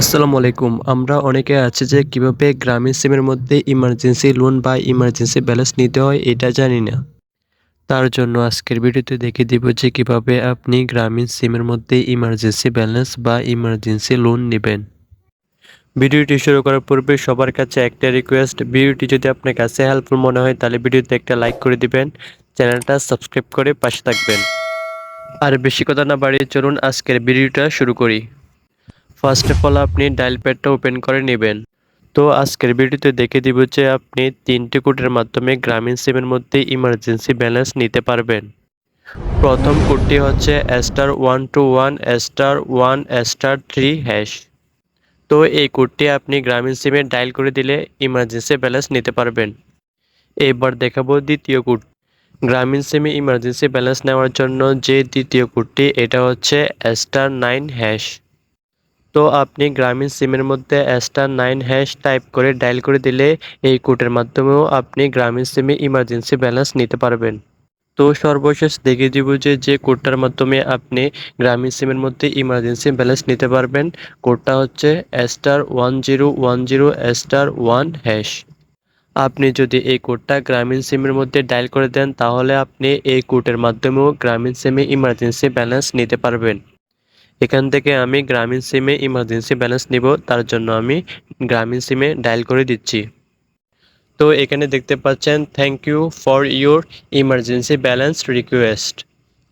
আসসালামু আলাইকুম। আমরা অনেকে আছে যে কীভাবে গ্রামীণ সিমের মধ্যে ইমার্জেন্সি লোন বা ইমার্জেন্সি ব্যালেন্স নিতে হয় এটা জানি না। তার জন্য আজকের ভিডিওতে দেখে দিব যে কীভাবে আপনি গ্রামীণ সিমের মধ্যে ইমার্জেন্সি ব্যালেন্স বা ইমার্জেন্সি লোন নেবেন। ভিডিওটি শুরু করার পূর্বে সবার কাছে একটা রিকোয়েস্ট ভিডিওটি যদি আপনার কাছে হেল্পফুল মনে হয় তাহলে ভিডিওতে একটা লাইক করে দিবেন, চ্যানেলটা সাবস্ক্রাইব করে পাশে থাকবেন। আর বেশি কথা না বাড়িয়ে চলুন আজকের ভিডিওটা শুরু করি। ফার্স্ট অফ অল আপনি ডায়াল প্যাডটা ওপেন করে নেবেন। তো আজকের ভিডিওতে দেখে দিব যে আপনি তিনটে কোডের মাধ্যমে গ্রামীণ সিমের মধ্যে ইমার্জেন্সি ব্যালেন্স নিতে পারবেন। প্রথম কোডটি হচ্ছে star one two one star one star three hash তো এই কোডটি আপনি গ্রামীণ সিমে ডায়াল করে দিলে ইমার্জেন্সি ব্যালেন্স নিতে পারবেন। এবার দেখাবো দ্বিতীয় কোড। গ্রামীণ সিমে ইমার্জেন্সি ব্যালেন্স নেওয়ার জন্য যে দ্বিতীয় কোডটি, এটা হচ্ছে স্টার নাইন হ্যাশ তো আপনি গ্রামীণ সিমের মধ্যে স্টার নাইন হ্যাশ টাইপ করে ডায়াল করে দিলে এই কোডের মাধ্যমেও আপনি গ্রামীণ সিমে ইমার্জেন্সি ব্যালেন্স নিতে পারবেন। তো সর্বশেষ দেখে দিব যে যে কোডটার মাধ্যমে আপনি গ্রামীণ সিমের মধ্যে ইমার্জেন্সি ব্যালেন্স নিতে পারবেন। কোডটা হচ্ছে star one zero one zero star one hash আপনি যদি এই কোডটা গ্রামীণ সিমের মধ্যে ডায়াল করে দেন, তাহলে আপনি এই কোডের মাধ্যমেও গ্রামীণ সিমে ইমার্জেন্সি ব্যালেন্স নিতে পারবেন। এখান থেকে আমি গ্রামীণ সিমে ইমার্জেন্সি ব্যালেন্স নিব, তার জন্য আমি গ্রামীণ সিমে ডায়াল করে দিচ্ছি। তো এখানে দেখতে পাচ্ছেন thank you for your emergency balance request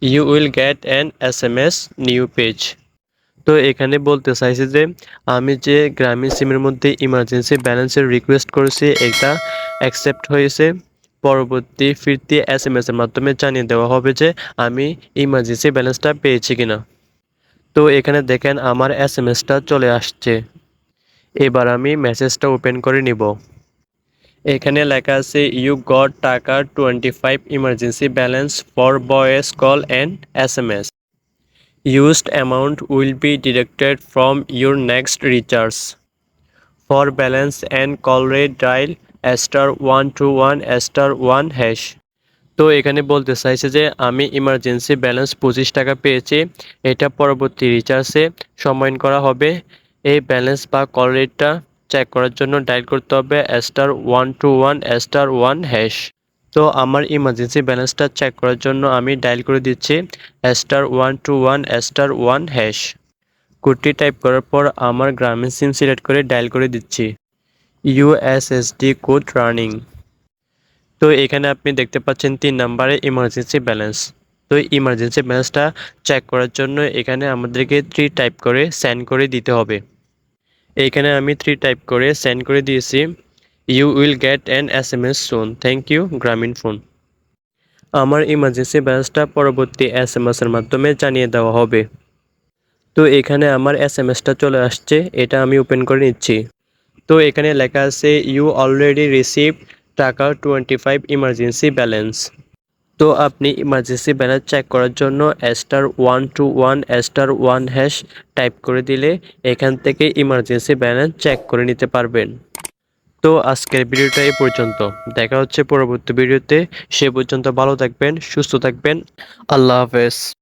you will get an S M S new page তো এখানে বলতে চাইছি যে, আমি যে গ্রামীণ সিমের মধ্যে ইমার্জেন্সি ব্যালেন্সের রিকোয়েস্ট করেছি, এটা অ্যাকসেপ্ট হয়েছে। পরবর্তী ফিরতি এস এম এসের মাধ্যমে জানিয়ে দেওয়া হবে যে, আমি ইমার্জেন্সি ব্যালেন্সটা পেয়েছি কিনা। তো এখানে দেখেন আমার এস এম এসটা চলে আসছে। এবার আমি মেসেজটা ওপেন করে নিব। এখানে লেখা আছে ইউ গট টাকা twenty five emergency balance for voice call and S M S used amount will be directed from your next recharge for balance and call rate dial star one two one star one hash তো এখানে বলতে চাইছে যে আমি emergency balance পঁচিশ টাকা পেয়েছি, এটা পরবর্তী রিচার্জে সময় করা হবে। এই ব্যালেন্স বা কল রেটটা চেক করার জন্য ডায়াল করতে হবে star one two one star one hash তো আমার ইমার্জেন্সি ব্যালেন্সটা চেক করার জন্য আমি ডায়াল করে দিচ্ছি star one two one star one hash কোডটি টাইপ করার পর আমার গ্রামীণ সিম সিলেক্ট করে ডায়াল করে দিচ্ছি। ইউএসএসডি কোড রানিং তো এখানে আপনি দেখতে পাচ্ছেন তিন নাম্বারে ইমার্জেন্সি ব্যালেন্স তো ইমার্জেন্সি ব্যালেন্সটা চেক করার জন্য এখানে আমাদেরকে থ্রি টাইপ করে সেন্ড করে দিতে হবে। এইখানে আমি থ্রি টাইপ করে সেন্ড করে দিয়েছি। You will get an S M S soon thank you Grameen phone আমার ইমার্জেন্সি ব্যালেন্সটা পরবর্তী এস এম এসের মাধ্যমে জানিয়ে দেওয়া হবে। তো এখানে আমার এস এম এসটা চলে আসছে। এটা আমি ওপেন করে নিচ্ছি। তো এখানে লেখা আছে ইউ অলরেডি রিসিভ টাকা টোয়েন্টি ফাইভ ইমার্জেন্সি ব্যালেন্স তো আপনি ইমার্জেন্সি ব্যালেন্স চেক করার জন্য star one two one star one hash type করে দিলে এখান থেকে ইমার্জেন্সি ব্যালেন্স চেক করে নিতে পারবেন। তো আজকের ভিডিওটা এই পর্যন্ত। দেখা হচ্ছে পরবর্তী ভিডিওতে। সে পর্যন্ত ভালো থাকবেন, সুস্থ থাকবেন। আল্লাহ হাফেজ।